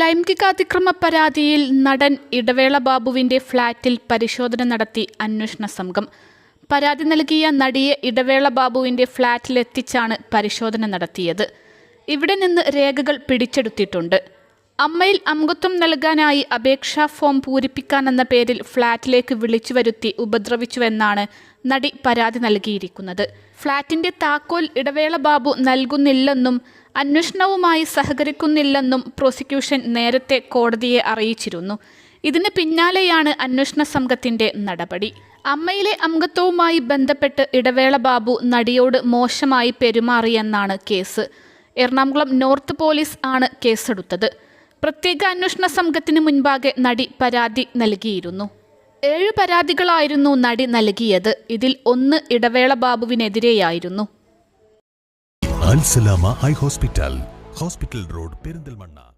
ലൈംഗികാതിക്രമ പരാതിയിൽ നടൻ ഇടവേള ബാബുവിന്റെ ഫ്ളാറ്റിൽ പരിശോധന നടത്തി അന്വേഷണ സംഘം. പരാതി നൽകിയ നടിയെ ഇടവേള ബാബുവിന്റെ ഫ്ളാറ്റിലെത്തിച്ചാണ് പരിശോധന നടത്തിയത്. ഇവിടെ നിന്ന് രേഖകൾ പിടിച്ചെടുത്തിട്ടുണ്ട്. അമ്മയിൽ അംഗത്വം നൽകാനായി അപേക്ഷാ ഫോം പൂരിപ്പിക്കാനെന്ന പേരിൽ ഫ്ളാറ്റിലേക്ക് വിളിച്ചു വരുത്തി ഉപദ്രവിച്ചുവെന്നാണ് നടി പരാതി നൽകിയിരിക്കുന്നത്. ഫ്ളാറ്റിന്റെ താക്കോൽ ഇടവേള ബാബു നൽകുന്നില്ലെന്നും അന്വേഷണവുമായി സഹകരിക്കുന്നില്ലെന്നും പ്രോസിക്യൂഷൻ നേരത്തെ കോടതിയെ അറിയിച്ചിരുന്നു. ഇതിന് പിന്നാലെയാണ് അന്വേഷണ സംഘത്തിന്റെ നടപടി. അമ്മയിലെ അംഗത്വവുമായി ബന്ധപ്പെട്ട് ഇടവേള ബാബു നടിയോട് മോശമായി പെരുമാറിയെന്നാണ് കേസ്. എറണാകുളം നോർത്ത് പോലീസ് ആണ് കേസെടുത്തത്. പ്രത്യേക അന്വേഷണ സംഘത്തിന് മുൻപാകെ നടി പരാതി നൽകിയിരുന്നു. ഏഴ് പരാതികളായിരുന്നു നടി നൽകിയത്. ഇതിൽ ഒന്ന് ഇടവേള ബാബുവിനെതിരെയായിരുന്നു. Eye hospital. Hospital road Perinthalmanna.